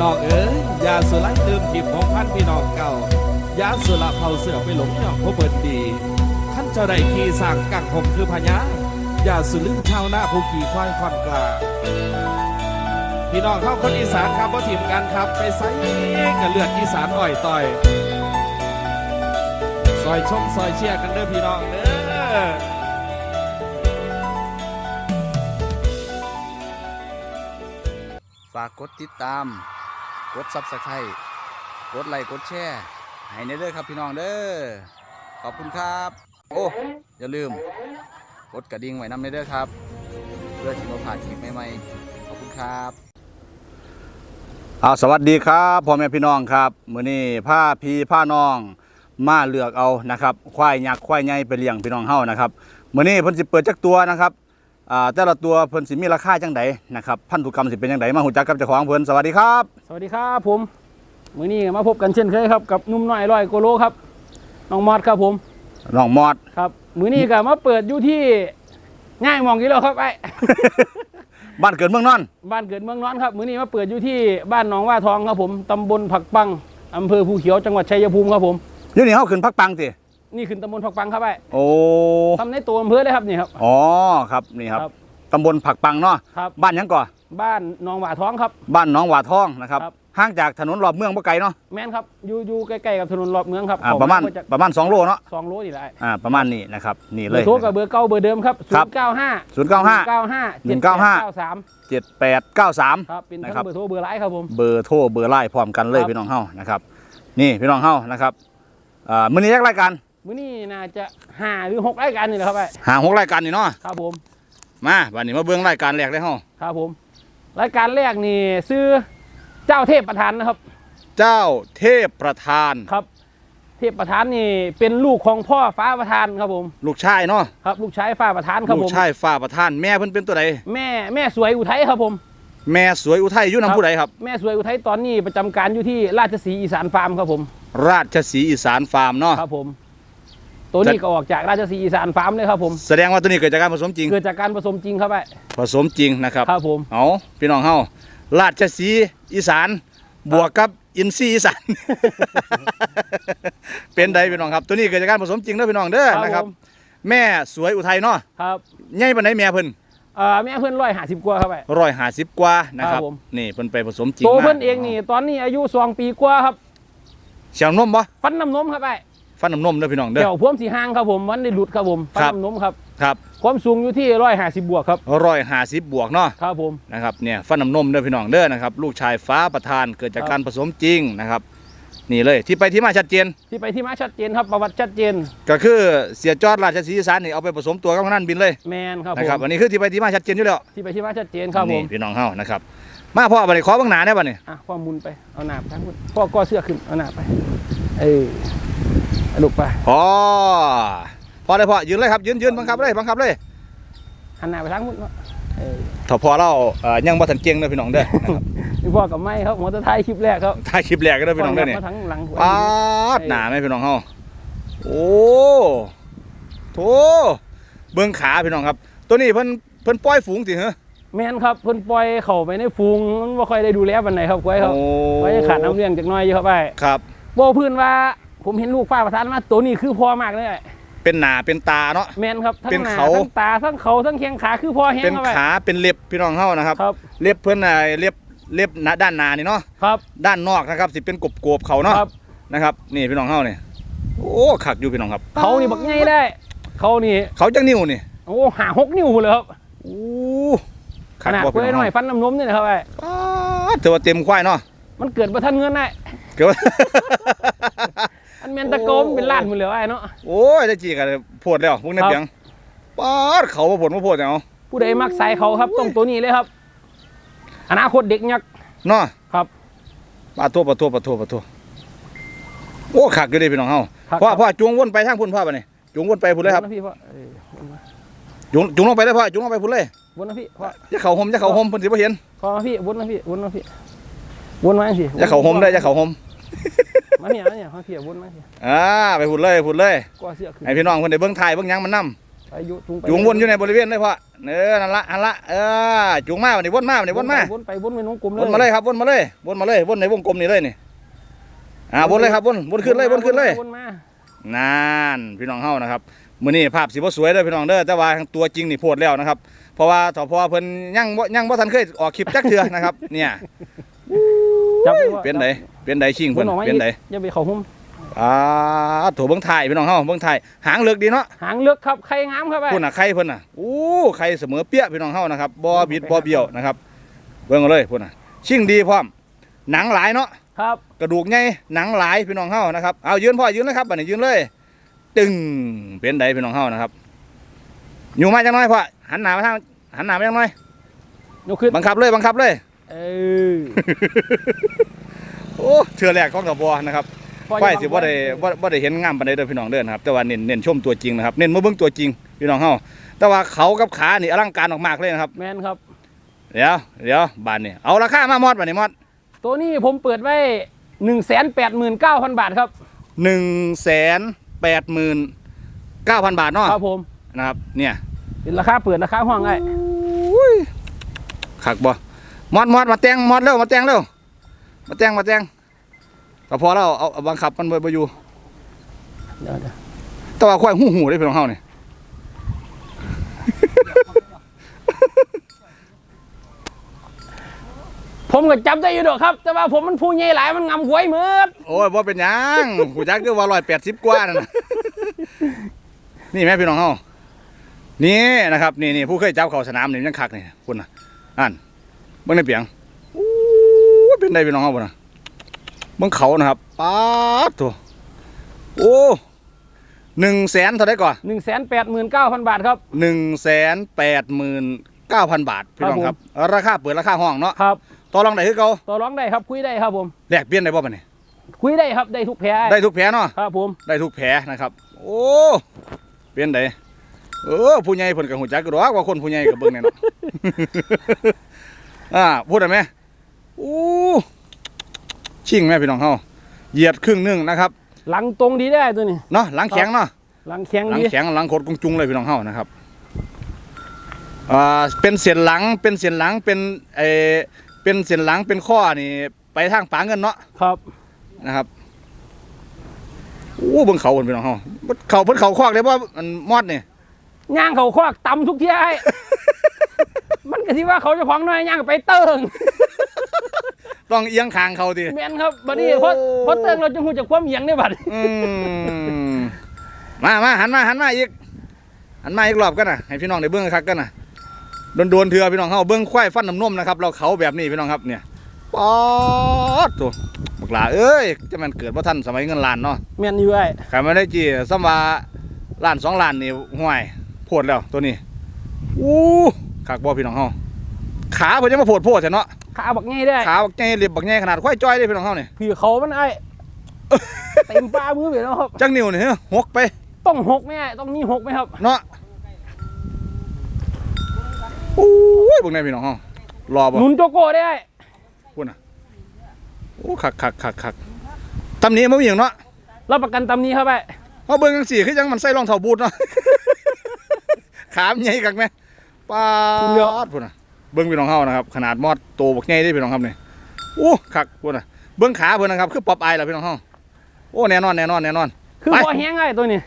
น้องเอ๋ยยาสุไลลืมทิพของพันพี่น้องเก่ายาสุละเผาเสือไปหลงย่องพบเบิดดีท่านเจ้าได้ขี่สร้างกังผมคือพญายาสุลืมชาวนาผู้ขี่ควายควันกลาพี่น้องเข้าคนอีสานครับว่าทีมกันครับไปไซกับเลือดอีสานอ่อยต่อยซอยชมซอยเชียร์กันเด้อพี่น้องเด้อฝากกดติดตาม กดซับสไครต์กดไลค์กดแชร์ให้ในเด้อครับพี่น้องเด้อขอบคุณครับ โอ้อย่าลืม กดกระดิ่งไว้นำในเด้อครับ เพื่อที่เราผ่านคลิปใหม่ๆขอบคุณครับเอาสวัสดีครับพ่อแม่พี่น้องครับมื้อนี้ผ้าพีผ้าน้อง มาเลือกเอานะครับควายยักษ์ควายใหญ่ไปเลี้ยงพี่น้องเฮานะครับมื้อนี้เพิ่นสิเปิดจักตัวนะครับ อ่าแต่ละตัวเพิ่นสิมีราคาจังใดนะครับพันธุกรรมสิเป็นจังไดมาหูจักกับเจ้าของเพิ่นสวัสดีครับสวัสดีครับผมมื้อนี้มาพบกันเช่นเคยครับกับหนุ่มน้อยร้อยโกโลครับน้องมอดครับผมน้องมอดครับมื้อนี้ก็มาเปิดอยู่ที่ง่ายหมองกี่แล้วครับไอ้บ้านเกิดเมืองนอน บ้านเกิดเมืองนอนครับมื้อนี้มาเปิดอยู่ที่บ้านหนองว่าทองครับผมตำบลผักปังอำเภอภูเขียวจังหวัดชัยภูมิครับผมอยู่นี่เฮาขึ้นพักปังติ นี่คือตำบลผักปังครับไอ้โอ้ทำในตัวอำเภอเลยครับนี่ครับ อ๋อครับนี่ครับครับตำบลผักปังเนาะครับ บ้านหยังก่อบ้านหนองว่าทองครับ บ้านหนองหวาทองนะครับครับ ห่างจากถนนรอบเมืองบ่ไกลเนาะแม่นครับอยู่อยู่ใกล้ๆกับถนนรอบเมืองครับอ่าเข้ประมาณก็จะประมาณ2โลเนาะสองโลนี่แหละไอ้อ่าประมาณนี้นะครับนี่เบเลอย ร์โทรกับเบอร์เก่าเบอร์เดิมครับครับ 0 9 5 095 9 5 195 7 8 9 3 7893 ครับเป็นนะทั้งครับ เบอร์โทรเบอร์ไลน์ครับผม เบอร์โทรเบอร์ไลน์พร้อมกันเลยครับ พี่น้องเฮานะครับนี่พี่น้องเฮานะครับอ่ามื้อนี้แยกรายการ มื้อนี้น่าจะห้าหรือหกรายการนี่แหละครับไอ้หาหกรายการนี่เนาะครับผม มาวันนี้มาเบิ่งรายการแรกเลยเฮาครับผม รายการแรกนี่ซื้อเจ้าเทพประธานนะครับ เจ้าเทพประธาน ครับ เทพประธานนี่เป็นลูกของพ่อฟ้าประธานครับผม ลูกชายเนาะครับ ลูกชายฟ้าประธานครับลูผกมชายฟ้าประธานแม่เพิ่นเป็นตัวใดแม่แม่สวยอุทัยครับผม แม่สวยอุทัยอยู่ครับนำผู้ใดครับ แม่สวยอุทัยตอนนี้ประจำการอยู่ที่ราชสีห์อีสานฟาร์มครับผม ราชสีห์อีสานฟาร์มเนาะครับผม ตัวนี้ก็ออกจากราชสีห์อีสานฟาร์มเลยครับผมแสดงว่าตัวนี้เกิดจากการผสมจริง เกิดจากการผสมจริงครับไอ้ผสมจริงนะครับครับผมเอาพี่น้องเฮาราชสีห์อีสานบวกกับอินซีย์อีสานเป็นใดพี่น้องครับ ตัวนี้เกิดจากการผสมจริงเด้อพี่น้องเด้อนะครับผมแม่สวยอุทัยเนาะครับใหญ่ปานใดแม่เพิ่นเอ่อแม่เพื่อนร้อยหาสิบกว่าครับไอ้150กว่านะครับครับผมนี่เพิ่นไปผสมจริงโตมาเพื่อนเองนี่ตอนนี้อายุสองปีกว่าครับเฉียวนมบ่ฟันน้ำนมครับไอ้ ฟันน้ำนมเด้อพี่น้องเด้อ เดี๋ยวพ่วมสีห้างครับผมวันได้หลุดครับผมฟันครับ น้ำนมครับครับความสูงอยู่ที่ร้อยห้าสิบบวกครับ150บวกเนาะครับผม นะครับเนี่ยฟันน้ำนมเด้อพี่น้องเด้อนะครับลูกชายฟ้าประธานเกิดจากครับ การผสมจริงนะครับนี่เลยที่ไปที่มาชัดเจนที่ไปที่มาชัดเจนครับประวัติชัดเจนก็คือเสียจอดราชสีห์อีสานนี่เอาไปผสมตัวกับพนันบินเลยแมนครับผนะครับมอันนี้คือที่ไปที่มาชัดเจนอยู่แล้วที่ไปที่มาชัดเจนครับผนี่มพี่น้องเฮานะครับมาพ่อบัดนี้ขอเบางหนาได้บัดนี้อะพ่อมุนไปเอาหนาไปทั้งหมดพ่อก็เสื้อขึ้นเอาหนาไปเออเอา ลูกไปพอพอเลยพ่อยืนเลยครับยืนยืนบังคับเลยบังคับเลยหันหน้าไปทั้งหมดเนาะเออถ้าพอเราเอ่อยังบ่ทันเก่งเด้อพี่น้องเด้อนะครับนี่พ่อกับไม่ครับหัวตะไทยคลิปแรกครับถ่ายคลิปแรกก็ได้อพี่น้องเด้อนี่พ่ยับมาทั้งหลังปาดหนาไหมพี่น้องเฮาโอ้โถเบิ่งขาพี่น้องครับ ตัวนี้เพิ่นเพิ่นปล่อยฝูงสิเหรอแมนครับเพิ่นปล่อยเข้าไปในฟูงมันบ่ค่อยได้ดูแลปานไหนครับกล้วยครับโอ้ไว้ขาดน้ำเลี้ยงจากหน้อยอยู่ครับไปครับโบพื้นว่า ผมเห็นลูกฟ้าประธานมาตัวนี้คือพ่อมากเลยเป็นหนาเป็นตาเนาะแมนครับทั้เป็นงหน้าเขาทั้งตาทั้งเขาทั้งแข้งขาคือพ่อแห้งเป็นเข้าไปขาเป็นเล็บพี่น้องเฮานะครับครับเล็บเพิ่นน่ะเล็บเล็บหน้าด้านหน้านี่เนาะครับ ด้านนอกนะครับสิเป็นกบกบๆเขาเนาะครับนะครับ นี่พี่น้องเฮานี่โอ้ขักอยู่พี่น้องครับ เขานี่บักไงได้ เขานี่เขาจังนิ้วนี่โอ้หาหกนิ้วเลยครับโอ้ขนาดกล้วยหน่อยฟันน้ำนมนี่นะครับไปป๊าดถือว่าเต็มควายเนาะมันเกิดประทันเงินได้เกิดว่า อันเมนตะโกมเป็นล้านหมดเลยไอ้เนาะ โอ้ยได้จีกันโพดแล้วพวกนี้ครับเปียงป๊าดเขามาโพดมาโพดเอาผู้ใดมักใส่เขาครับต้องตัวนี้เลยครับ อนาคตเด็กยักษ์เนาะครับปาตัวปาตัวปาตัวปาตัวโอ้ขักอยู่เดิพี่น้องเฮาครับพ่อพ่อจูงวนไปทางพุ่นพ่อปะนี่จูงวนไปพุ่นเลยครับวนนะพี่พ่อเออจูงจูงลงไปเลยพ่อจูงลงไปพุ่นเลยวนนะพี่พ่ออย่าเข่าหมอย่าเข่าหมเพิ่นสิบ่เห็นพ่อมาพี่วนนะพี่วนนะพี่วนมาสิอย่าเข่าหมได้ออย่าเข่าหม มาเนี่ยมาเนี่ยมาพี่วนมาพี่อ่าไปพุ่นเลยพุ่นเลยก็เสื้อขึ้นให้พี่น้องเพิ่นได้เบิ่งถ่ายเบิ่งหยังมันนํไปอยุจุงไปจูงวนอยู่ในบริเวณเลยพ่อเออนั่นละอันละเออจูงมาวันนี้วนมาวันนี้วนมาวนไปวนไปน้องกลมเลยวนมาเลยครับวนมาเลยวนมาเลยวนในวงกลมนี่เลยนี่อ่าวนเลยครับวนวนขึ้นเลยวนขึ้นเลยวนมานั่นพี่น้องเฮานะครับมื้อนี้ภาพสิบ่สวยเด้อพี่น้องเด้อแต่ว่าตัวจริงนี่โพดแล้วนะครับ เพราะว่าถ้าพอเพิ่นยังบ่ยังบ่ทันเคยออกคลิปจักเทื่อนะครับ เนี่ย จับไว้ว่าเป็นไดเป็นไดชิงวเพิ่นนออกมาเป็นไดอีกอย่าไปเข้าหุ้มอ่าโถเบิ่งถ่ายพี่น้องเฮาเบิ่งถ่ายหางเลือกดีเนาะหางเลือกครับใครงามครับไอ้พุ่นน่ะไข่เพิ่นน่ะอู้ไข่เสมอเปี้ยพี่น้องเฮานะครับบ่บิดบ่เบี้ยวนะครับเบิ่งเอาเลยพุ่นน่ะชิงดีพร้อมหนังหลายเนาะครับกระดูกใหญ่หนังหลายพี่น้องเฮานะครับเอายืนพ่อยืนเลยครับบัดนี้ยืนเลย ตึงเป็นไดพี่น้องเฮานะครับอยู่มาจังน้อยพ่อหันหน้ามาทางหันหน้ามาจังน้อยยกขึ้นบังคับเลยบังคับเลย เออโอ้เทื่อแรกของกระบอนะครับปล่อยไฟสิบ่ได้บ่บ่ได้เห็นงามปานใดเด้อพี่น้องเด้อนะครับ แต่ว่าเน้นเน้นชมตัวจริงนะครับ เน้นมาเบิ่งตัวจริงพี่น้องเฮาแต่ว่าเขากับขานี่อลังการมากๆเลยนะครับ แมนครับ เดี๋ยวเดี๋ยวบานนี่เอาราคามามอดบานนี่มอด ตัวนี้ผมเปิดไว้หนึ่งแสนแปดหมื่นเก้าพันบาทครับหนึ่งแสนแปดหมื่นเก้าพันบาทเนาะครับผมนะครับเนี่ยเป็นราคาเปิดราคาห้องไอ้ขักบ่ มอดมอดมาแต่งมอดเร็วมาแต่งเร็วมาแต่งมาแต่งแต่พอเราเอาเอาบังคับมันบ่บ่อยู่เดี๋ยวเดี๋ยวแต่ว่าควายหูหูได้พี่น้องเฮานี่ผมก็จับได้อยู่ดอกครับ แต่ว่าผมมันผู้ใหญ่หลายมันงำหวยเหมือดโอ้ยบ่เป็นหยังหูจักคือว่า180กว่านั่นน่ะนี่แม่พี่น้องเฮานี่นะครับ นี่นี่ผู้เคยจับเข้าสนามนี่ยังคักนี่คุณน่ะอันเบิ่งในเปียงอู้ยเป็นได้พี่น้องเฮาบ่น่ะเบิ่งเขานะครับป๊าดโตัวโอ้หนึ่งแสนเท่าไหร่ก่อนหนึ่งแสนแปดหมื่นเก้าพันบาทครับหนึ่งแสนแปดหมื่นเก้าพันบาทพี่น้องครับ ราคาเปิดราคาห้องเนาะครับต่อรองได้คือเก่าต่อร้องได้ครับคุยได้ครับผมแลกเปลี่ยนได้บ่บัดนี้คุยได้ครับได้ทุกแพ้ได้ทุกแผลเนาะครับผมได้ทุกแผลนะครับ โอ้เปลี่ยนได้เออผู้ใหญ่เพิ่นก็ฮู้จักอยู่ดอกว่าคนผู้ใหญ่ก็เบิ่งแน่เนาะ อ่าพูดได้ไหมอู้ชิงแม่พี่น้องเฮาเหยียดครึ่งหนึงนะครับหลังตรงดีได้ตัวนี้เนาะหลังแข็งเนาะหลังแข็งหลังดีแข็งหลังโคตรกงจุงเลยพี่น้องเฮานะครับอ่าเป็นเสียนหลังเป็นเสียนหลังเป็นเออเป็นเสียนหลังเป็นข้อนี่ไปทางปาเงินเนาะครับนะครับโอ้เบิ่งเขาเพิ่นพี่น้องเฮาเขาเพิ่นเขาคอกเลยว่ามันมอดนี่ย่างเขาควักตำทุกเที่ยไอ้มัน ก็ที่ว่าเขาเจะของน้อยย่างไปเติงต้องเอียงคางเขาติแมนครับบัดนี้โอ้เพราะเพราะเติงเราจะหูจากความเอียงได้บัดอืมมามาหันมาหันมาอีกหันมาอีกรอบกันนะให้พี่น้องได้เบิ่งคักกันนะโดนโดนๆเถื่อพี่น้องเฮาเบิ่งควายฟันน้ำนมนะครับ เราเขาแบบนี้พี่น้องครับเนี่ยป๊อดตัวบักหลาเอ้ยจะมันเกิดว่าท่านสมัยเงินล้านเนาะแมนอยู่ไอ้ใครไม่ได้จีซ้ำว่าล้านสองล้านนี่ห่วยโพดแล้วตัวนี้อู้ คักบ่พี่น้องเฮาขาเพิ่นจะมาโพดโพดใช่เนาะขาบักง่ายได้ ขาบักใหญ่เรียบบักใหญ่ขนาดควายจ้อยเด้พี่น้องเฮานี่พี่เขามันไอ้เต็มป้ามือไปแล้วครับ จักนิ้วนี่เฮ้ยหกไป ต้องหกไหมไอ้ต้องมีหกไหมครับ เนาะอู้ยเบิ่งได้พี่น้องเฮารอบ่หนุนโจโก้ได้ไอ้พุ่นน่ะโอ้คักคักคักคักตำหนี้บ่มีหยังเนาะรับประกันตำนี้ครับไอ้เฮาเบิ่งจังซี่คือจังมันใส่รองเท้าบูทเนาะขามนใหญ่กักแม่ ปาดพุ่นน่ะเบิ่งพี่น้องเฮานะครับ ขนาดมอดโตบักใหญ่เด้พี่น้องครับนี่อู้คักพุ่นน่ะเบิ่งขาเพิ่นนะครับ คือป๊อปอายล่ะพี่น้องเฮาโอ้แน่นอนแน่นอนแน่นอน คือไปพอแห้งไอ้ตัวนี้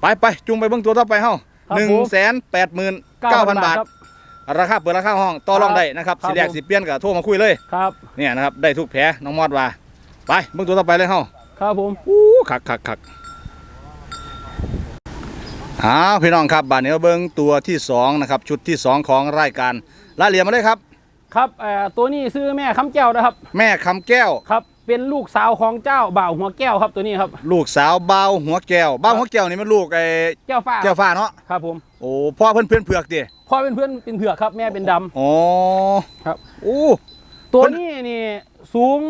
ไปไปจุงไปเบิ่งตัวต่อไปเฮาครับหนึ่งผมแสนแปดหมื่นเก้าพันบาทครับราคาเปิดราคาห้องต่อรองได้นะครับครับสิแรกผมสิเปลี่ยนก็โทรมาคุยเลยครับเนี่ยนะครับได้ทุกแผลน้องมอดว่า ไปเบิ่งตัวต่อไปเลยเฮาครับผมอู้คักคักคัก อ้าวพี่น้องครับบาดนี้มาเบิ่งตัวที่สองนะครับชุดที่สองของรายการลาเหลียมมาเลยครับ ครับเอ่อตัวนี้ซื้อแม่คำแก้วนะครับ แม่คำแก้ว ครับเป็นลูกสาวของเจ้าบ่าวหัวแก้วครับตัวนี้ครับ ลูกสาวเบาวหัวแก้วเบาวหัวแก้วนี่มันลูกไอ้แก้วฟ้าแก้วฟ้าเนาะครับผมโอ้พ่อเพิ่นเพื่อนเผือกดิพ่อเป็นเพื่อนเป็นเผือกครับ แม่เป็นดำอ๋อครับโอ้ตัวเพิ่นนี้นี่สูง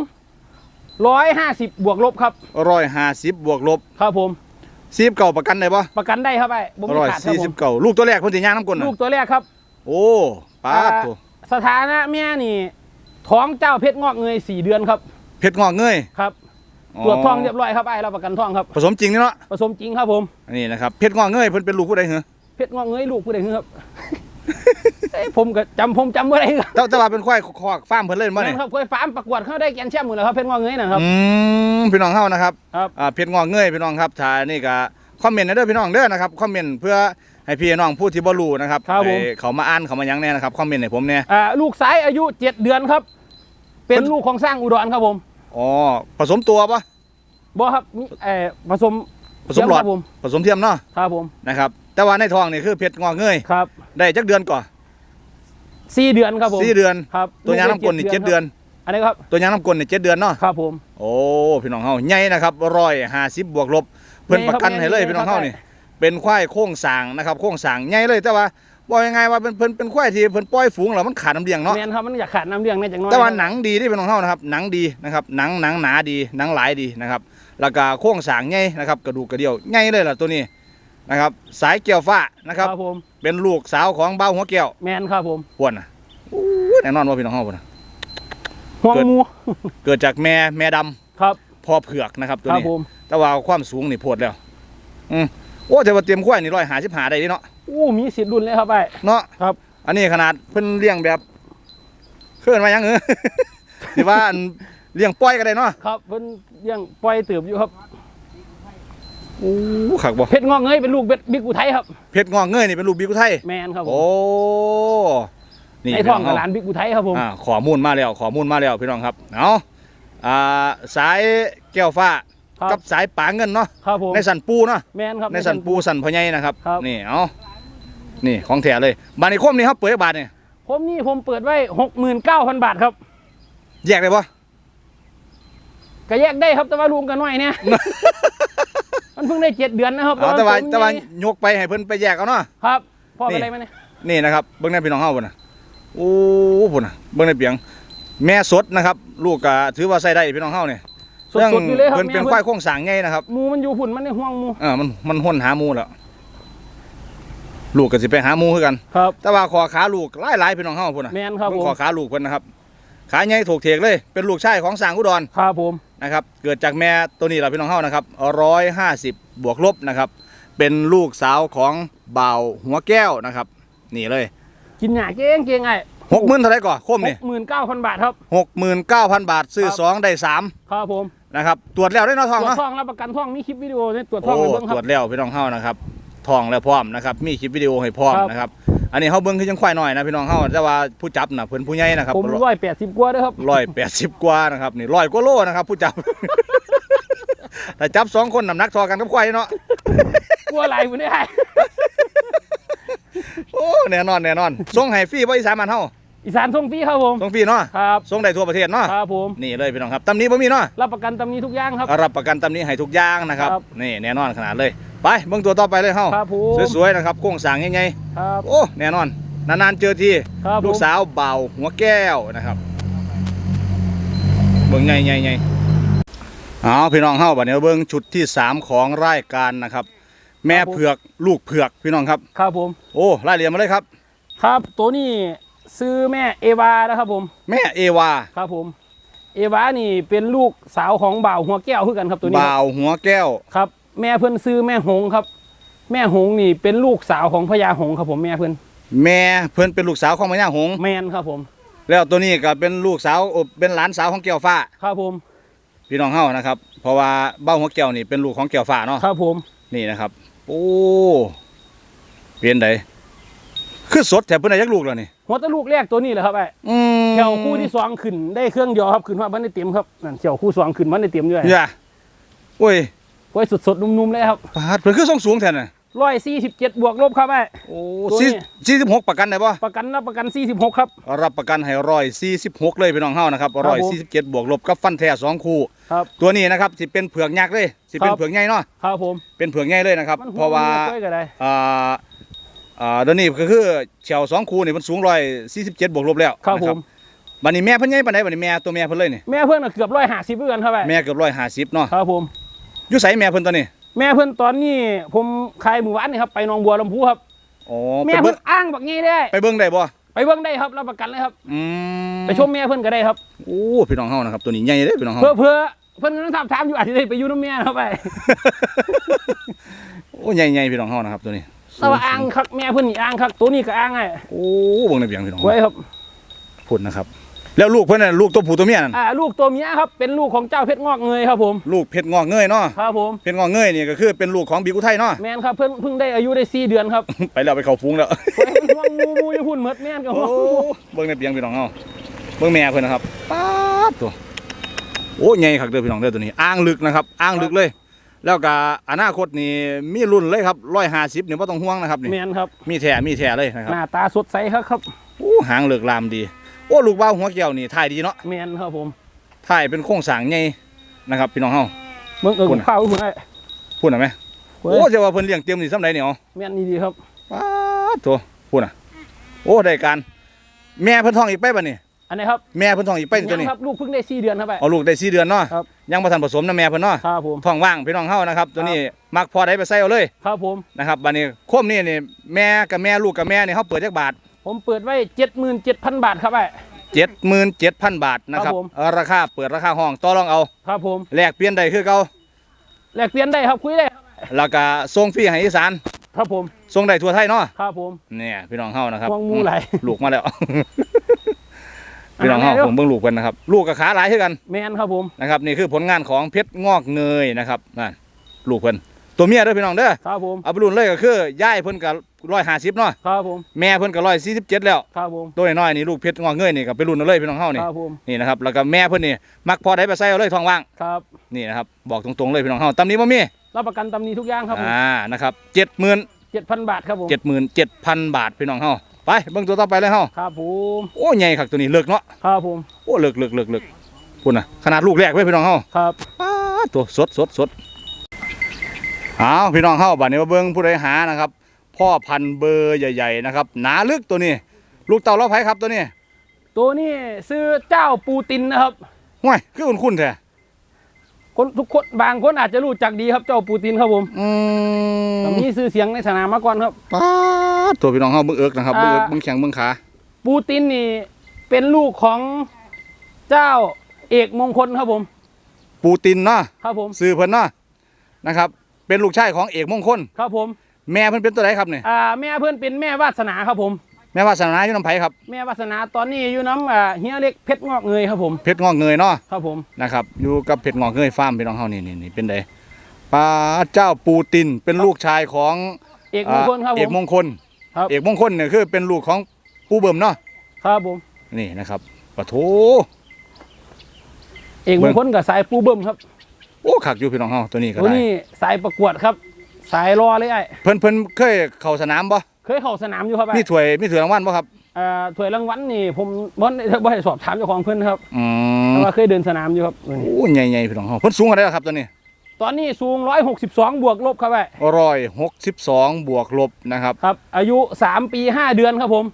ร้อยห้าสิบบวกลบครับร้อยห้าสิบบวกลบครับผม สิบเก่าประกันได้ปะประกันได้ครับไอ้บ่มีร้อยขาดครับสี่ผสิบมเก่าลูกตัวแรกเพิ่นสิย่างน้ำกลนลูน่ะกตัวแรกครับ โอ้ป้าดตัวสถานะแม่นี่ ท้องเจ้าเพชรงอกเงยสี่เดือนครับเพชรงอกเงยครับตรวจท้องเรียบร้อยครับไอ้รับประกันท้องครับ ผสมจริงนี่เนาะผสมจริงครับผม อันนี้นะครับเพชรงอกเงยเพิ่นเป็นลูกผู้ใดเหรอเพชรงอกเงยลูกผู้ใดคือครับ เอ้ยผมก็จำผมจำบ่ได้ครับแต่แต่ว่าเป็นควายคอกฟาร์มเพิ่นเล่นบ่แม่เนี่ยนครับเคยฟาร์มประกวดเขาได้แกนแชมป์หมดแล้วครับเพชรงอกเงยนะครับ อืมพี่น้องเฮานะครับครับ อ่าเพชรงอกเงยพี่น้องครับถ้านี่ก็คอมเมนต์ให้เด้อพี่น้องเด้อนะครับคอมเมนต์เพื่อให้พี่น้องผู้ที่บ่รู้นะครับครับผมไอ้เขามาอ่านเขามาหยังแน่นะครับคอมเมนต์ให้ผมเนี่ยอ่าลูกสายอายุเจ็ดเดือนครับ เป็นลูกของสร้างอุดรครับผมอ๋อผสมตัวปะบ่ครับมีเอ่อผสมผสมหลอดเทียครับผมผสมเทียมเนาะครับผมนะครับแต่ว่าในท้องนี่คือเพชรงอกเงยครับ ได้จักเดือนก่อน สี่เดือนครับผมสี่เดือนครับตัวยางน้ำกลนนี่เจ็ดเดือนอันนี้ครับตัวยางน้ำกลนนี่เจ็ดเดือนเนาะครับผมโอ้พี่น้องเฮาใหญ่นะครับร้อยห้าสิบบวกลบเพิ่นประกันให้เลยพี่น้องเฮานี่เป็นควายโค้งสร้างนะครับโค้งสร้างใหญ่เลยแต่ว่าบอกยังไงว่าเป็นเพิ่นเป็นควายที่เพิ่นปล่อยฝูงแล้วมันขาดน้ำเลี้ยงเนาะแมนครับมันอยากขาดน้ำเลี้ยงแน่จังน้อยแต่ว่าหนังดีที่พี่น้องเฮานะครับหนังดีนะครับหนังหนังหนาดีหนังหลายดีนะครับแล้วก็โค้งสร้างใหญ่นะครับกระดูกกระเดี่ยวใหญ่เลยล่ะตัวนี้ นะครับ สายเกี่ยวฟ้านะครับ ครับผมเป็นลูกสาวของเบ้าหัวแก้วแมนครับผมพวนน่ะอู้แน่นอนว่าพี่น้องเฮาพุ่นน่ะ ห่วงเกิดหมูเกิดจากแม่แม่ดำครับพ่อเผือกนะครับ ตัวครับนี้ ผมแต่ว่าความสูงนี่โพดแล้ว อืมโอ้แต่ว่าเตรียมควายนี่ร้อยหาสิบหาได้เดิเนาะอู้มีสิทธิ์รุ่นเลยครับไอ้ เนาะครับ อันนี้ขนาดเพิ่นเลี้ยงแบบเคลื่อนมายังเออ ที่ว่าอันเลี้ยงปล่อยก็ได้เนาะ ครับเพิ่นเลี้ยงปล่อยเติบอยู่ครับโอ้ขักบ่เพชรงอกเงยเป็นลูกเบ็ดบิ๊กอุทัยครับเพชรงอกเงยนี่เป็นลูกบีกุไทยแมนครับผมโอ้นี่ในท้องพี่กับน้หลานบิ๊กอุทัยครับผมอ่าข้อมูลมาแล้วข้อมูลมาแล้วพี่น้องครับเอาอ่าสายแก้วฟ้าครับกับสายปางเงินเนาะครับผมในสันปูเนาะแมนครับในสันปูสันพอใหญนะครับครับนี่เอานี่ของแท้เลยบานในคมนี่ครับเปิดบาทเนี่ยผมนี่ผมเปิดไว้หกหมื่นเก้าพันบาทครับ แยกได้ปะก็แยกได้ครับแต่ว่ารวมกันหน่อยเนี่ย มันเพิ่งได้เจ็ดเดือนนะครับเอาแต่ว่าผมแต่ว่ายกไปให้เพิ่นไปแยกเอาเนาะครับพ่อนี่เป็นอะไรไหมเนี่ยนี่นะครับเบิ้งในพี่น้องเฮาพุ่นน่ะโอ้พุ่นน่ะเบิ้งในเปียง แม่สดนะครับ ลูกก็ถือว่าใส่ได้พี่น้องเฮาเนี่ยสดๆอยู่เลยครับเพิ่นเป็นแม่ควายโค้งสร้างใหญ่นะครับหมูมันอยู่หุ่นมันในห่วงหมูเออมันมันห่นหาหมูแล้วลูกก็สิไปหาหมูคือกัน ครับ แต่ว่าคอขาลูกหลายๆพี่น้องเฮาพุ่นน่ะแมนครับเบิ่ผงมคอขาลูกเพิ่นนะครับ ขาใหญ่ถูกเทกเลยเป็นลูกชายของสร้างอุดรครับผมนะครับเกิดจากแม่ตัวนี้ล่ะพี่น้องเฮานะครับ150บวกลบนะครับ เป็นลูกสาวของบ่าวหัวแก้วนะครับ นี่เลย กินหยาเก่งเก่งไอ้60,000เท่าไหร่ก่อนโคมหนี่กหมื่นเก้าพันบาทครับหกหมื่นเก้าพันบาทซื้อครับสองได้สามครับผมนะครับตรวจแล้วได้เนาะทตรองวจเนาะท่องรับประกันท่องมีคลิปวิดีโอเนี่ยตรวจท่โอ้องไปเบิ้งคตรับรวจแล้วพี่น้องเฮานะครับ ทองแล้วพร้อมนะครับ มีคลิปวิดีโอให้พร้อมครับ นะครับ อันนี้เฮาเบิ่งคือจังควายหน่อยนะพี่น้องเฮาแต่ว่าผู้จับน่ะเพิ่นผู้ใหญ่นะครับผมร้อยแปดสิบกว่าเด้วยครับ ร้อยแปดสิบกว่านะครับนี่ร้อยกว่าโลนะครับ ผู้จับ แต่จับสองคนน้ำหนักเทอกันกับควายเนาะ กลัวอะไรมันได้โอ้แน่นอนแน่นอนส่งให้ฟรีบ่อีสานบ้านเฮาอีสานส่งฟรีครับผม ส่งฟรีเนาะครับ ส่งได้ทั่วประเทศเนาะครับผม นี่เลยพี่น้องครับตำหนี้บ่มีเนาะรับประกันตำหนี้ทุกอย่างครับ รับประกันตำหนี้ให้ทุกอย่างนะครับครับ นี่แน่นอนขนาดเลย ไปเบิ่งตัวต่อไปเลยเฮาครับผมสวยๆนะครับโค้งสร้างใหญ่ครับๆโอ้แน่นอนนานๆเจอทีครับผมลูกสาวเบาหัวแก้วนะครับเบิ่งใหญ่ๆเอาพี่น้องเฮาบัดนี้เบิ่งชุดที่3ของรายการนะครับ แม่เผือกลูกเผือกพี่น้องครับ ครับผมโอ้รายละเอียดมาเลยครับ ครับตัวนี้ซื้อแม่เอวานะครับผม แม่เอวาครับผม เอวานี่เป็นลูกสาวของบ่าวหัวแก้วคือกันครับตัวนี้เบาหัวแก้วครับ แม่เพื่อนซื้อแม่หงครับ แม่หงนี่เป็นลูกสาวของพญาหงครับผมแม่เพื่อนแม่เพิ่นเป็นลูกสาวของแม่ย่าหงส์แมนครับผม แล้วตัวนี้ก็เป็นลูกสาวโอ้เป็นหลานสาวของแก้วฟ้า ครับผม พี่น้องเฮานะครับ เพราะว่าเบ้าหัวแก้วนี่เป็นลูกของแก้วฟ้าเนาะครับผม นี่นะครับโอ้เปลี่ยนไดคือสดแถบเพิ่นได้ยักลูกแล้วนี่หัวตะลูกแรกตัวนี้แหละครับไอ้อืมเขียวคู่ที่สองขึ้นได้เครื่องเดียวครับขึ้นว่าบันได้เต็มครับนั่นเขียวคู่สองขึ้นบันได้เต็มด้วยอย่าโอ้ย ไว้สดๆ นุ่มๆ เลยครับปาดเพิ่นคือทรงสูงแท้น่ะร้อยสี่สิบเจ็ดบวกลบครับไอ้โอ้ตัวนี้สี่สี่สิบหกประกันได้บ่ประกันรับประกันสี่สิบหกครับ รับประกันให้ร้อยสี่สิบหกเลยพี่น้องเฮานะครับครัร้บอยผมสี่สิบเจ็ดบวกลบกับฟันแท้สองคู่ครับตัวนี้นะครับสิเป็นเผือกยักษ์เลยสิเป็นครับเผือกใหญ่เนาะครับผมเป็นเผือกใหญ่เลยนะครับมันหัเพราะว่ามันช่วยกันได้อ่าอ่าเดี๋ยวนี้ก็คือเฉียวสองคู่นี่มันสูงร้อยสี่สิบเจ็ดบวกลบแล้วครับนะผมบัดนี้แม่เพิ่นใหญ่ปานใดบัดนี้แม่ตัวแม่เพิ่นเลยนี่แม่เพื่อนน่ะเกือบร้อยห้าสิบเพื่อนครับไอ้แม่เกือบร้อยห้าสิบเนาะครับผม อยู่ไสแม่เพิ่นตัวนี้แม่เพื่อนตอนนี้ผมขายหมู่บ้านนี่ครับไปหนองบัวลำพูครับอ๋อแม่ไปเพื่เบิ่องนอ้างแบบนี้ได้ ไปเบิ่งได้บ่ไปเบิ่งได้ครับรับประกันเลยครับ อืมไปชมแม่เพื่อนก็ได้ครับ โอ้พี่น้องเฮานะครับตัวนี้ใหญ่เด้อพี่น้องเฮา เพื่อเพื่อเพื่อนก็ต้องถามถามอยู่อาจจะได้ไปอยู่น้ำแม่ครับไปโอ้ใหญ่ๆพี่น้องเฮานะครับตัวนี้แต่ว่าอ่างคักแม่เพิ่นนี่อ่างคักตัวนี้ก็อ่างไงโอ้เบิ่งในเบียงพี่น้องไว้ครับพุ่นนะครับ แล้วลูกเพิ่นน่ะลูกตัวผู้ตัวเมียนั่นอ่าลูกตัวเมียครับเป็นลูกของเจ้าเพชรงอกเงยครับผมลูกเพชรงอกเงยเนาะครับผมเพชรงอกเงยนี่ก็คือเป็นลูกของบีกุไทยเนาะ แมนครับเพิ่งเพิ่งได้อายุได้สี่เดือนครับ ไปแล้วไปเข้าฟุ้งแล้วไว้มันห่วงงูงูจะพุ่นเมดแม่นกับโอ้ห่วงงูเบิ่งในเบียงพี่น้องเฮาเบิ่งแม่เพิ่นนะครับป๊าดตัวโอ้ใหญ่คักเด้อพี่น้องเด้อตัวนี้อ่างลึกนะครับอ่างลึกเลย แล้วก็อนาคตนี่มีรุ่นเลยครับ150นี่บ่ต้องห่วงนะครับนี่แมนครับมีแท้มีแท้เลยนะครับหน้าตาสดใสครับครับ โอ้หางเลิกลามดี โอ้ลูกบ้าวหัวแก้วนี่ถ่ายดีเนาะแมนครับผมถ่ายเป็นโครงสร้างใหญ่นะครับ พี่น้องเฮาเบิ่งเอิคุงณข้าวพุ่นไอ้พูดหน่อยไหมเว้โอ้ยจะว่าเพิ่นเลี้ยงเตรียมนี่ซำใดเนี่ยอ๋อแมนดีๆครับว้าดตัวพูดน่ะ โอ้ได้การ แม่เพิ่นท้องอีกไปบ่นี่อันนี้ครับแม่เพิ่นท้องอีกไปตัวยันี้งครับลูกเพิ่งได้สี่เดือนครับไอ้เอาลูกได้4เดือนเนาะครับยังบ่ทันผสมนะแม่เพิ่นเนาะครับผมท้องว่างพี่น้องเฮานะครับ ตัวนี้มักพอได้ไปใส่เอาเลย ครับผมนะครับบัดนี้โคมนี่นี่แม่กับแม่ลูกกับแม่นี่เฮาเปิดจักบาท ผมเปิดไว้เจ็ดหมื่นเจ็ดพันบาทครับไอ้77,000บาทนะครับครับผม เออราคาเปิดราคาห้องต่อรองเอาครับผมแลกเปลี่ยนได้คือเก่าแลกเปลี่ยนได้ครับคุยได้ครับแล้วก็ส่งฟรีให้อีสานครับผมส่งได้ทั่วไทยเนาะครับผม เนี่ยพี่น้องเฮานะครับห่วงหมูไหลลูกมาแล้วพี่น้องเฮาอ่าแล้วผมเบิ่งลูกเพิ่นนะครับ ลูกกับขาหลายคือกันแมนครับผมนะครับ นี่คือผลงานของเพชรงอกเงยนะครับนั่นลูกเพิ่น ตัวเมียเด้อพี่น้องเด้อครับผมเอาไปรุ่นเลยก็คือย่ายเพิ่นก็150เนาะครับผมแม่เพิ่นก็147แล้วครับผมตัวน้อยๆนี่ลูกเพชรงอกเงยนี่ก็ไปรุ่นเอาเลยพี่น้องเฮานี่ครับผมนี่นะครับแล้วก็แม่เพิ่นนี่มักพอได้ไปใส่เอาเลยท้องว่างครับนี่นะครับบอกตรงๆเลยพี่น้องเฮาตำนี้บ่มีรับประกันตำหนี้ทุกอย่างครับผมอ่านะครับ70,000เจ็ดพันบาทครับผม77,000บาทพี่น้องเฮาไปเบิ่งตัวต่อไปเลยเฮาครับผมโอ้ใหญ่คักตัวนี้เลิกเนาะครับผมโอ้เลิกเลิกเลิกเลิกพูดนะขนาดลูกแรกเว้ยพี่น้องเฮาครับป้าดตัวสดสดสดเอาพี่น้องเฮาบัดนี้มาเบิ่งผู้ใดหานะครับ พ่อพันธุ์เบอร์ใหญ่ ๆ นะครับ หนาลึกตัวนี้ ลูกเต่าเล้าไผ่ครับตัวนี้ตัวนี้ซื้อเจ้าปูตินนะครับห่วยคือคุ้นๆแท้คนทุกคนบางคนอาจจะรู้จักดีครับเจ้าปูตินครับผมอืมแต่มีชื่อเสียงในสนามมาก่อนครับป้าดตัวพี่น้องเฮาเบิ่งเอิกนะครับเบิ่งเอิกอ่าเบิ่งแข้งเบิ่งขาปูตินนี่เป็นลูกของเจ้าเอกมงคลครับผม ปูตินเนาะครับผม ซื้อเพิ่นเนาะนะครับ เป็นลูกชายของเอกมงคล ครับผมแม่เพิ่นเป็นตัวไหนครับเนี่ยอ่าแม่เพื่อนเป็นแม่วาสนาครับผม แม่วาสนาอยู่น้ำไผครับแม่วาสนาตอนนี้อยู่น้ำอ่าเฮียเล็กเพชรงอกเงยครับผม เพชรงอกเงยเนาะครับผมนะครับอยู่กับเพชรงอกเงยฟาร์มพี่น้องเฮานี่นี่นี่เป็นไดปลาเจ้าปูตินเป็นลูกชายของเอกมงคลครับเอผกมมงคลครับ เอกมงคลเนี่ยคือเป็นลูกของปูเบิ่มเนาะครับผม นี่นะครับปะโถ เอกมงคลกับสายปูเบิ่มครับ โอ้ขักอยู่พี่น้องเฮาตัวนี้ก็ตัวได้นี้สายประกวดครับ สายรอเลยไอ้เพิ่นเพิ่นเคยเข้าสนามบ่เคยเข้าสนามอยู่ครับไอ้มีถ้วยมีถ้วยรางวัลบ่ครับอ่าถ้วยรางวัลนี่ผมบ่ได้บ่ได้สอบถามเจ้าของเพิ่นครับอืมแต่ว่าเคยเดินสนามอยู่ครับตัวนี้โอ้ใหญ่ๆพี่น้องเฮาเพิ่นสูงเท่าไหร่ครับตัวนี้ ตอนนี้สูง 162 บวกลบครับไอ้162บวกลบนะครับ ครับ อายุ 3 ปี 5 เดือนครับผม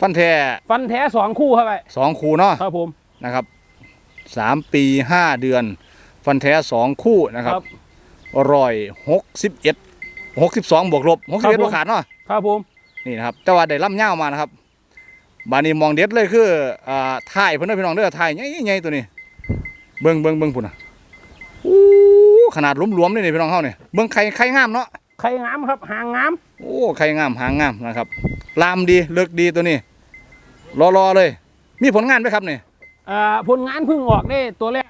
ฟันแท้ฟันแท้ 2 คู่ครับไอ้สองคู่เนาะครับผมนะครับสามปีห้าเดือน ฟันแท้สองคู่นะครับร้อยหกสิบเอ็ดหกสิบสองบวกลบหกสิบเอ็ดบวกขาดเนาะครับผมนี่นะครับแต่ว่าได้ล่ำเง่าวมานะครับบานี้มองเด็ดเลยคืออ่าถ่ายเพิ่นเด้อพี่น้องเด้อถ่ายใหญ่ๆตัวนี้ เบิ่งเบิ่งเบิ่งพุ่นน่ะอู้ขนาดหลวมๆนี่นี่พี่น้องเฮาเนี่ยเบิ่งไข่ไข่งามเนาะไข่งามครับหางงามโอ้ไข่งามหางงามนะครับลามดีเลิกดีตัวนี้รอๆเลย มีผลงานไหมครับนี่อ่าผลงานเพิ่งออกได้ตัวแรก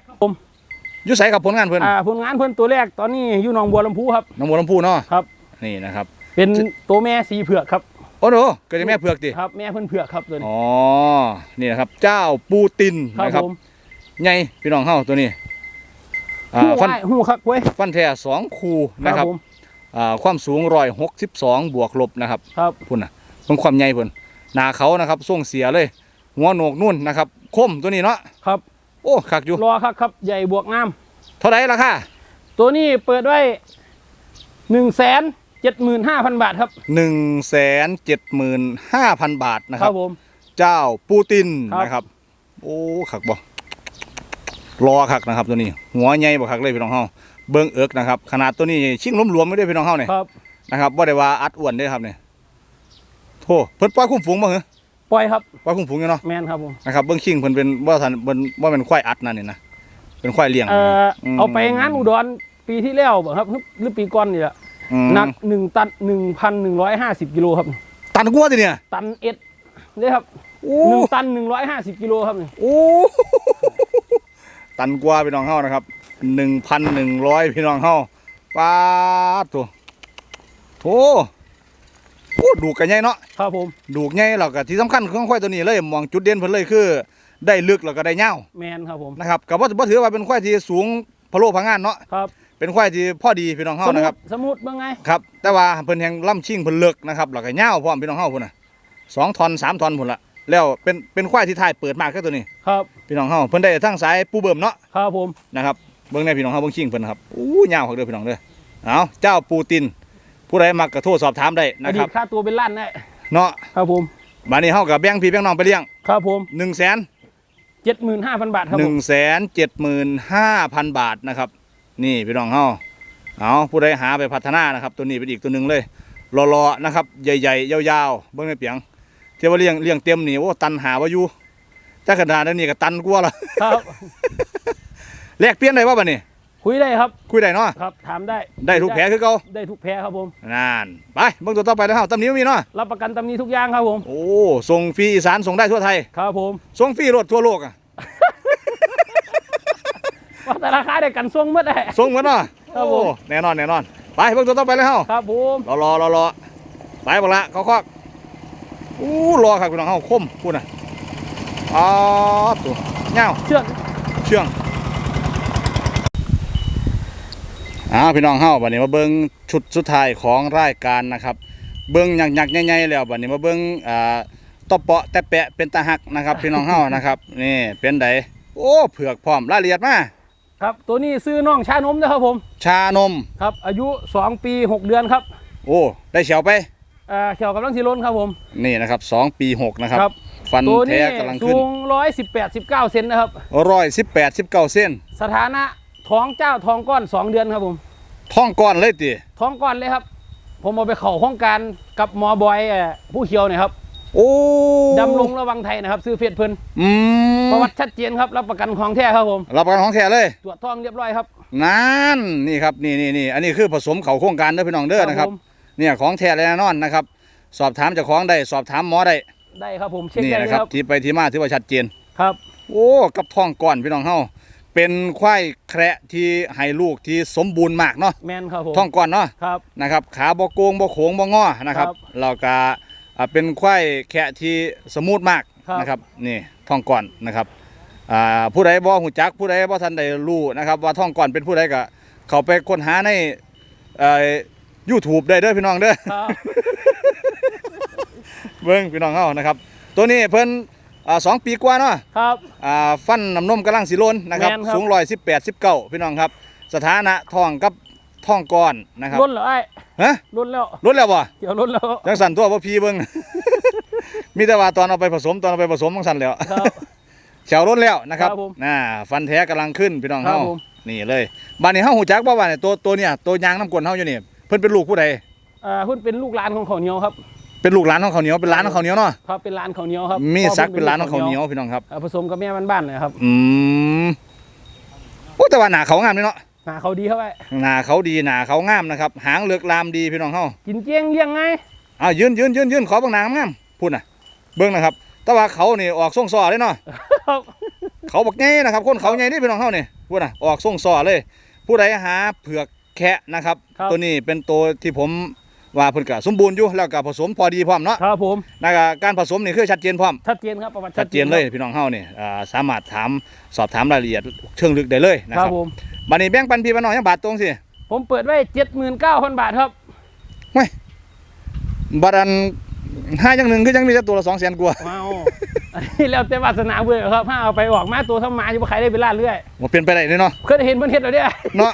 ครับผมอ ยู่ไสกับผลงานเพิ่นอ่าผลงานเพิ่นตัวแรกตอนนี้อยู่หนองบัวลำพูครับน้องบัวลำพูเนาะครับนี่นะครับ เป็นตัวแม่สีเผือกครับโอ้โหเกิดจากแม่เผือกดิครับแม่เพิ่นเผือกครับตัวนี้อ๋อนี่นะครับ เจ้าปูตินครับนะครับผมใหญ่พี่น้องเฮาตัวนี้อ่าหู้ฟันไอ้หู้คักเว้ยฟันแท้สองคูนะครับผมอ่าความสูงร้อยหกสิบสองบวกลบนะครับครับพุ่นน่ะเพิ่งความใหญ่พุ่นหนาเขานะครับส่งเสียเลย หัวโหนกนุ่นนะครับ คมตัวนี้เนาะครับ โอ้ขักอยู่รอครับครับใหญ่บวกงาม เท่าไหร่ราคาตัวนี้เปิดไว้หนึ่งแสนเจ็ดหมื่นห้าพันบาทครับหนึ่งแสนเจ็ดหมื่นห้าพันบาทนะคครัรับบผม เจ้าปูตินครับ นะครับ โอ้ขักบ่รอขักนะครับตัวนี้ หัวใหญ่บ่ขักเลยพี่น้องเฮาเบิ่งเอิกนะครับ ขนาดตัวนี้ชิงล้มๆไม่ได้พี่น้องเฮาเนี่ยครับนะครับบ่ได้ว่าอัดอ้วนเด้อครับเนี่ยโธ่เพิ่นปล่อยคุ้มฝูงบ่เหรอ ปล่อยครับปล่อยคุ้มฝูงอยู่เนาะแมนครับผมนะครับเบิ่งชิงเพิ่นเป็นบ่ทันเพิ่นบ่เป็นควายอัดนั่นนี่นะเป็นควายเลี้ยงเอ่ออมเอาไปงานอุดรปีที่แล้วบ่ครับหรือหรือปีก่อนนี่แหละอืมหนักหนึ่งตันหนึ่งพันหนึ่งร้อยห้าสิบกิโลครับ ตันกว่าติเนี่ยตันเอ็ดเลยครับโอ้หนึ่งตันหนึ่งร้อยห้าสิบกิโลครับโอ้ตันกว่าพี่น้องเฮานะครับหนึ่งพันหนึ่งร้อยพี่น้องเฮาป้าดตัวโอ้ โอ้ดูกกันใหญ่เนาะครับผมดูกใหญ่แล้วก็ที่สำคัญของควายตัวนี้เลยมองจุดเด่นเพิ่นเลยคือ ได้ลึกแล้วก็ได้ยาวแมนครับผมนะครับก็บ่บ่ถือว่าเป็นควายที่สูงพะโล้พังงานเนาะครับเป็นควายที่พอดีพี่น้องเฮาสมุนะคดรับสมุดบ้างไงครับแต่ว่าเพิ่นแห่งล่ำชิงเพิ่นเลิกนะครับแล้วก็ยาวพร้อมพี่น้องเฮาพุ่นน่ะสองทอนสามทอนพุ่นละแล้วเป็นเป็นควายที่ท้ายเปิดมากแค่ตัวนี้ครับพี่น้องเฮาเพิ่นได้ทั้งสายปูเบิ่มเนาะครับผมนะครับเบิ่งในพี่น้องเฮาเบิ่งชิงเพิ่นนะครับอู้ยาวคักเด้อพี่น้องเด้อเอาเจ้าปูติน ผู้ใดมักก็โทรสอบถามได้อนะคดีรับตค่าตัวเป็นล้านได้เนาะครับผมบัดนี้เฮาก็แบ่งพี่แบ่งน้องไปเลี้ยงครับผม1 0 0 0 0 0เจ็ดหมื่นห้าพันบาทครับผม1 7 5 0 0 0บาทนะครับ นี่พี่น้องเฮาเอาผู้ใดหาไปพัฒนานะครับ ตัวนี้เป็นอีกตัวหนึงเลยรอๆนะครับ ใหญ่ๆยาวๆเบิ่งในเปียงเที่ยวว่าเลี้ยงเลี้ยงเต็มนี่โอ้ตันหาว่าอยู่ถ้ากระดาษนี้ก็ตันกว่าละครับ แลกเปลี่ยนได้บ่บัดนี้ คุยได้ครับคุยได้เนาะครับถามได้ได้ทุกแผลคือเก่าได้ทุกแพ้ครับผมนั่นไปเบิ่งตัวต่อไปแล้วเฮาตำหนิวมีเนาะรับประกันตำหนี้ทุกอย่างครับผม โอ้ส่งฟรีอีสานส่งได้ทั่วไทยครับผมส่งฟรีรถทั่วโลกอะว่าแต่ราคาได้กันส่งเมื่อได้ส่งหมดเนาะครับผมโอ้แน่นอนแน่นอน ไปเบิ่งตัวต่อไปแล้วเฮาครับผมรอรอรอรอไปบ่ละเขาคอกอู้รอครับพี่น้องเฮาคมพูดน่ะอ๋อตัวเงาวเชือกเชื่อง อ้าวพี่น้องเฮาบัดนี้มาเบิ่งชุดสุดท้ายของรายการนะครับ เบิ่งหยักๆใหญ่ๆแล้วบัดนี้มาเบิ่งอ่าตบเปาะแต่แปะเป็นตาหักนะครับ พี่น้องเฮานะครับนี่เป็นไดโอ้เผือกพร้อมรายละเอียดมาครับตัวนี้ซื้อน้องชานมนะครับผม ชานมครับอายุ 2 ปี 6 เดือนครับ โอ้ได้เฉียวไปอ่าเขียวกำลังสีล้นครับผมนี่นะครับสองปีหกนะครับครับ ฟันตัวแท้นี้กำลังสูขึ้นง118 19เซนนะครับร้อยสิบแปดสิบเก้าเส้นสถานะ ท้องเจ้าท้องก้อน2เดือนครับผมท่องก้อนเลยติท้องก้อนเลยครับ ผมเอาไปเข่าห้องการกับหมอบอยเอ่อผู้เขียวเนี่ยครับโอ้ดำรงระวังไทยนะครับ ซื้อเฟียดเพิ่นอืมประวัติชัดเจนครับ รับประกันของแท้ครับผม รับประกันของแท้เลยตรวจท้องเรียบร้อยครับนั่นนี่ครับนี่นี่นี่อันนี้คือผสมเขาโครงการเด้อพี่น้องเด้อนะครับผมเนี่ยของแท้แน่นอนนะครับ สอบถามเจ้าของได้สอบถามหมอได้ได้ครับผมเช็คนี่ได้เลนะยครับครับที่ไปที่มาถือว่าชัดเจนครับ โอ้กับท้องก้อนพี่น้องเฮา เป็นควายแคระที่ให้ลูกที่สมบูรณ์มากเนาะแมนครับผมท้องก้อนเนาะครับ นะครับขาบ่โกงบ่โขงบ่งอนะครับครับเราก็อ่าเป็นควายแคะที่สมูทมากครับ นะครับนี่ท้องก่อนนะครับอ่าผู้ใดบ่หูจักผู้ใดบ่ทันได้รู้นะครับ ว่าท้องก่อนเป็นผู้ใดก็เข้าไปค้นหาในเอ่อ YouTube ได้เด้อพี่น้องเด้อ ครับ เบิ่งพี่น้องเฮานะครับ ตัวนี้เพิ่น อ่าสองปีกว่าเนาะครับ อ่าฟันน้ำนมกำลังสิโลนนะครับแม่นครับ สูง118 19พี่น้องครับ สถานะท้องกับท้องก่อนนะครับล้นเหรอไอ้ฮะล้นแล้วลดแล้วบ่เกี่ยวล้นแล้วจังสันตัวพ่พี่เบิ้ง มีแต่ว่าตอนเอาไปผสมตอนเอาไปผสมจังสันแล้ว ครับ แฉวล้นแล้วนะครับครับผมน่าฟันแท้กำลังขึ้นพี่น้องครัเฮาบผม นี่เลยบ้านนี้เฮาหูจักบ่ว่าเนี่ยตัวตัวเนี่ยตัวยางน้ำกวนเฮาอยู่นี่เพิ่นเป็นลูกผู้ใดอ่าเพิ่นเป็นลูกหลานของข้าวเหนียวครับ เป็นลูกหลานของเขาวเหนียวเป็นหลานของเขาวเหนียวเนาะครับเป็นหลานข้าวเหนียวครับมีพ่อซักพิ่เป็นหลานของเขาวเหนียวพี่น้องครับ อ่าผสมกับแม่บ้านๆเลยครับอืมโอ้แต่ว่าหนาเขางามนี่เนาะหาเขาดีเข้าไว้หนาเขาดีหนาเขางามนะครับ หางเลือกลามดีพี่น้องเฮากินเจียงเลี้ยงไงอ้าวยืนยืนยืนยืนขอเบิ่งหนางงามพูดน่ะเบิ่งนะครับ แต่ว่าเขานี่ออกส่งซอเลยเนาะ ครับ เขาบักไงนะครับ คนเขาไงนี่พี่น้องเขานี่พูดนะออกส่งซอเลย ผู้ใดหาเผือกแคะนะครับ ครับ ตัวนี้เป็นตัวที่ผม ว่าเพิ่นก็สมบูรณ์อยู่แล้วก็ผสมพอดีพร้อมเนาะครับผมนะครับการผสมนี่คือชัดเจนพร้อมชัดเจนครับประวัติชัดเจนเลยพี่น้องเฮานี่อ่าสามารถถามสอบถามรายละเอียดเชิงลึกได้เลยนะคครัรับบผมบัดนี้แบ่งปันพี่พี่น้องยังบาทตรงสิผมเปิดไว้เจ็ดหมื่นเก้าพันบาทครับบัดอันห้าอย่างหนึ่งคือยังมีแต่ตัวละสองแสนกว่าว้าวอันนี้แล้วแต่วาสนาเบื่อครับถ้าเอาไปออกมาตัวทำมาอยู่บ่ขายได้เป็นล้านเรื่อยว่าเปลี่ยนไปได้เลยเนาะเคยเห็นเพิ่นเฮ็ดแล้วเด้อเนาะ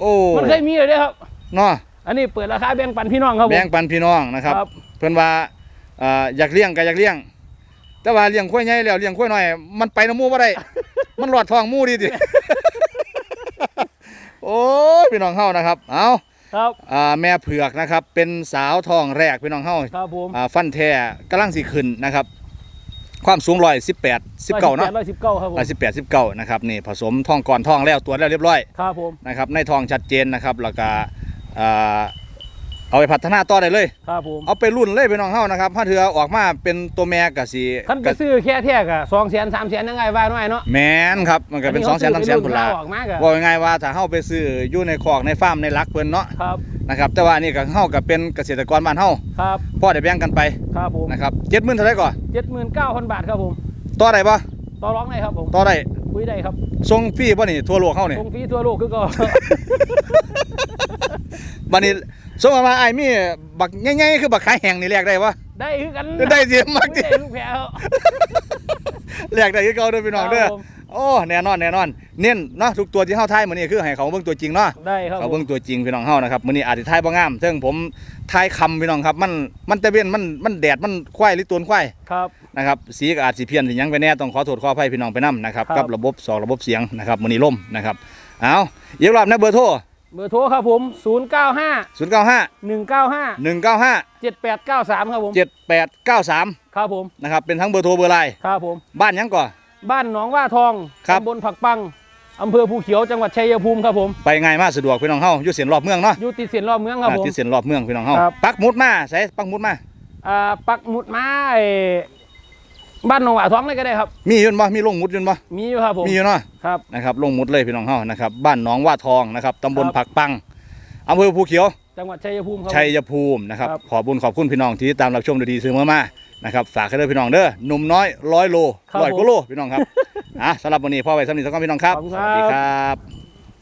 โอ้มันเคยมีเลยเด้อครับเนาะ อันนี้เปิดราคาแบ่งปันพี่น้องครับผม แบ่งปันพี่น้องนะครับ ครับ เพิ่นว่าอ่าอยากเลี้ยงก็อยากเลี้ยง แต่ว่าเลี้ยงข้อยใหญ่แล้วเลี้ยงข้อยน้อย มันไปน้ำหมูบ่ได้ มันหลอดท้องหมูดีติโอ้ยพี่น้องเฮานะครับ เอาครับอ่าแม่เผือกนะครับ เป็นสาวท้องแรกพี่น้องเฮาครับผมอ่าฟันแท้กำลังสิขึ้นนะครับ ความสูง118 19เนาะร้อยสิบเก้าครับผม118 19นะครับนี่ผสมท้องก่อนท้องแล้วตรวจแล้วเรียบร้อย ครับผม นะครับในท้องชัดเจนนะครับแล้วก็ อ่าเอาไปพัฒนาต่อได้เลย ครับผมเอาไปรุ่นเลยพี่น้องเฮานะครับถ้าเถือออกมาเป็นตัวแม่ก็สิคันไปก็ซื้อแค่แท้กะสองแสนสามแสนยังไงว่าน้อยเนาะแม่นครับมันก็เป็น2 0 0 0 0 0 3 0 0 0 0พุ่นละออกมากะว่าง่ายๆว่าถ้าเฮาไปซื้ออยู่ในคอกในฟาร์มในรักเพิ่นเนาะครับนะครับแต่ว่านี่ก็เฮาก็เป็นเกษตรกรบ้านเฮาครับพ่อได้แบ่งกันไปครับผมนะครับ70,000เท่าไหร่ก่อนเจ็ดหมื่นเก้าพันบาทครับผมต่อได้บ่ต่อร้องได้ครับผมต่อได้คุ ยได้ครับส่งฟรีบ่นี่ทั่วโลกเฮานี่ส่งฟรีทั่วโลกคือก็บัดนี้สมมติว่าอ้ายมีบักใหญ่ๆคือบักขายแห้งนี่แลกได้บ่ได้คือกันได้สิมักคุยสิได้ลูกแพ้ครับแลกได้คือเก่าเด้อพี่น้องเด้อครับผมโอ้แน่นอนแน่นอนเน้นเนาะทุกตัวที่เฮาทายมื้อนี้คือให้เขาเบิ่งตัวจริงเนาะได้ครับเขาผมเบิ่งตัวจริงพี่น้องเฮานะครับมื้อนี้อาจสิทายบ่งามซึ่งผมทายคำพี่น้องครับ มันมันตะเวนมันมันแดดมันควายหรือตวนควายครับ นะครับสีก็อาจสิเพี้ยนสิหยังไปแน่ต้องขอโทษขออภัยพี่น้องไปนํนะครับครับ กับระบบสองระบบเสียงนะครับมื้อนี้ล่มนะครับเอาอีกรอบนะเบอร์โทรเบอร์โทรครับผม 0 9 5 095 1 9 5 195 7 8 9 3 ครับผม 7893 ครับผมนะครับเป็นทั้งเบอร์โทรเบอร์ไลน์ครับผม บ้านหยังก่อนบ้านหนองว่าทองครับ ตำบลผักปังอำเภอภูเขียวจังหวัดชัยภูมิครับผมไปง่ายมากสะดวกพี่น้องเฮาอยู่เส้นรอบเมืองเนาะอยู่ติดเสียนรอบเมืองครับอ่าผมที่เส้นรอบเมืองพี่น้องเฮาครับ ปักหมุดมาใส่ปักหมุดมา อ่าปักหมุดมาไอ้ บ้านหนองว่าทองเลยก็ได้ครับ มีอยืนบ่มีลงหมุดอยืนบ่มีอยู่ครับผมมีอยู่เนาะครับ นะครับลงหมุดเลยพี่น้องเฮานะครับบ้านหนองว่าทองนะครับตำบลครับ ผักปังอำเภอภูเขียว จังหวัดชัยภูมิครับ ชัยภูมินะครับครับ ขอบุญขอบคุณพี่น้องที่ตามรับชมดูดีซื้อมามานะครับฝากให้เด้อพี่น้องเด้อหนุ่มน้อยร้อยโลร้อยกว่าโลพี่น้องครับ อะสำหรับวันนี้พ่อไว้สำหรับนี้สักก้อนพี่น้องครับขอบคุณสครับวัสดีครับ